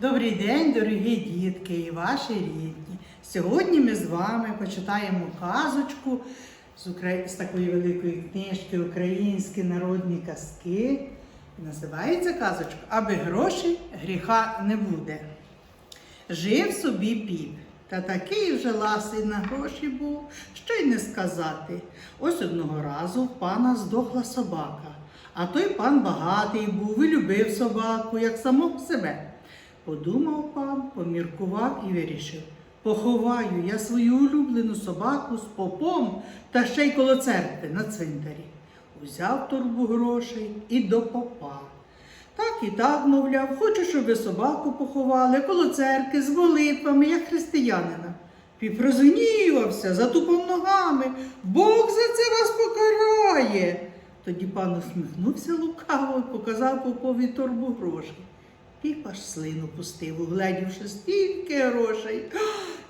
Добрий день, дорогі дітки і ваші рідні. Сьогодні ми з вами почитаємо казочку з, укра... з такої великої книжки Українські народні казки. Називається казочка Аби грошей гріха не буде. Жив собі піп, та такий вже ласий на гроші був, що й не сказати. Ось одного разу в пана здохла собака, а той пан багатий був і любив собаку, як самого себе. Подумав пан, поміркував і вирішив. Поховаю я свою улюблену собаку з попом та ще й коло церкви на цвинтарі. Узяв торбу грошей і до попа. Так і так, мовляв, хочу, щоб ви собаку поховали коло церкви з молитвами, як християнина. Піп розгнівався, затупав ногами. Бог за це вас покарає. Тоді пан усміхнувся лукаво і показав попові торбу грошей. Піп аж слину пустив, угледівши стільки грошей.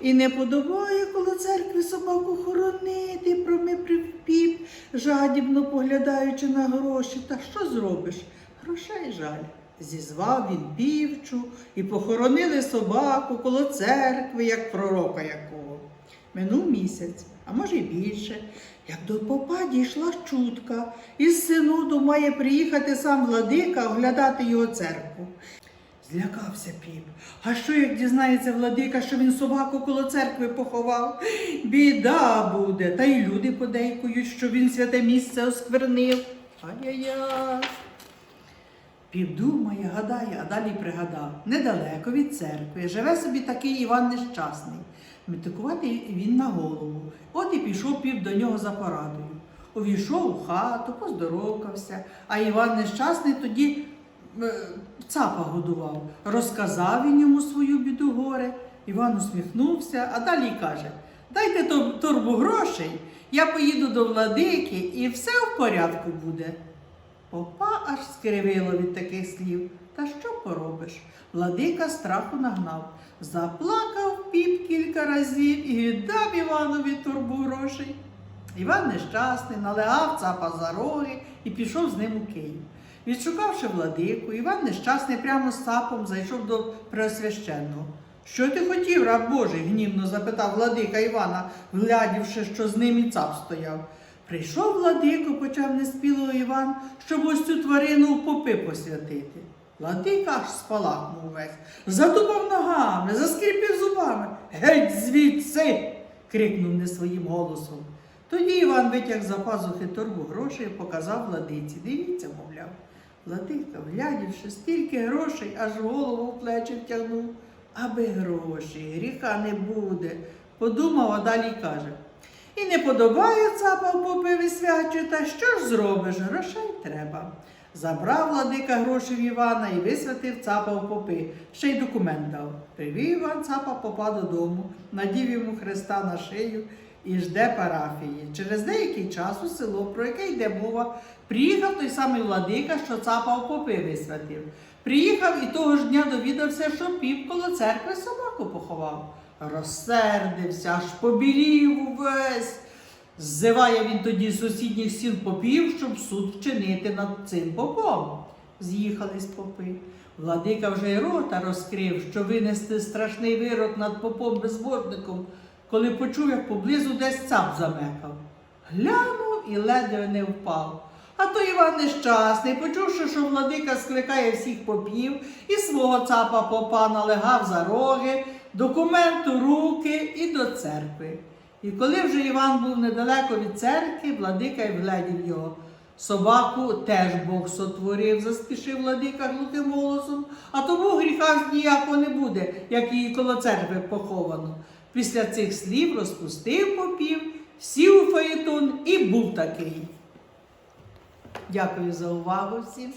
І не подобає коло церкви собаку хоронити, промив піп, жадібно поглядаючи на гроші. Та що зробиш? Грошей жаль. Зізвав він півчу і похоронили собаку коло церкви, як пророка якого. Минув місяць, а може й більше, як до попа дійшла чутка, із синоду має приїхати сам владика оглядати його церкву. Злякався піп. А що як дізнається владика, що він собаку коло церкви поховав? Біда буде. Та й люди подейкують, що він святе місце осквернив. Ай-яй-яй. Піп думає, гадає, а далі пригадав. Недалеко від церкви живе собі такий Іван нещасний. Метикувати він на голову. От і пішов піп до нього за порадою. Увійшов у хату, поздоровкався, а Іван нещасний тоді цапа годував. Розказав він йому свою біду горе. Іван усміхнувся, а далі каже: Дайте торбу грошей, я поїду до владики і все в порядку буде. Попа аж скривило від таких слів. Та що поробиш? Владика страху нагнав. Заплакав піп кілька разів і віддав Іванові турбу грошей. Іван нещасний, налегав цапа за роги і пішов з ним у Київ. Відшукавши владику, Іван нещасний прямо з цапом зайшов до Преосвященного. Що ти хотів, раб Божий? гнівно запитав владика Івана, глядівши, що з ним і цап стояв. Прийшов владико, почав неспіло Іван, щоб ось цю тварину в попи посвятити. Владика аж спалахнув весь, задубав ногами, заскріпів зубами. Геть звідси. крикнув не своїм голосом. Тоді Іван витяг за пазухи торбу грошей і показав владиці. Дивіться, мовляв. Владика, глядівши, стільки грошей, аж голову в плечі втягнув. Аби гроші, гріха не буде. Подумав, а далі каже. І не подобає цапа в попи висвячує, та що ж зробиш? Грошей треба. Забрав владика гроші в Івана і висвятив цапа попи. Ще й документ дав. Привів Іван цапа попа додому, надів йому хреста на шию і жде парафії. Через деякий час у село, про яке йде мова, приїхав той самий владика, що цапа попи висвятив. Приїхав і того ж дня довідався, що піп коло церкви собаку поховав. Розсердився, аж побілів увесь. Ззиває він тоді сусідніх сіл попів, щоб суд вчинити над цим попом. З'їхались попи. Владика вже й рота розкрив, що винести страшний вирок над попом безбожником, коли почув, як поблизу десь цап замекав. Глянув і ледве не впав. А то Іван нещасний, почувши, що владика скликає всіх попів і свого цапа попа налегав за роги, документ у руки і до церкви. І коли вже Іван був недалеко від церкви, владика й вгледів його. Собаку теж Бог сотворив, заспішив владика глухим голосом, а тому гріха ніякого не буде, як її коло церкви поховано. Після цих слів розпустив попів, сів у фаєтон і був такий. Дякую за увагу всім.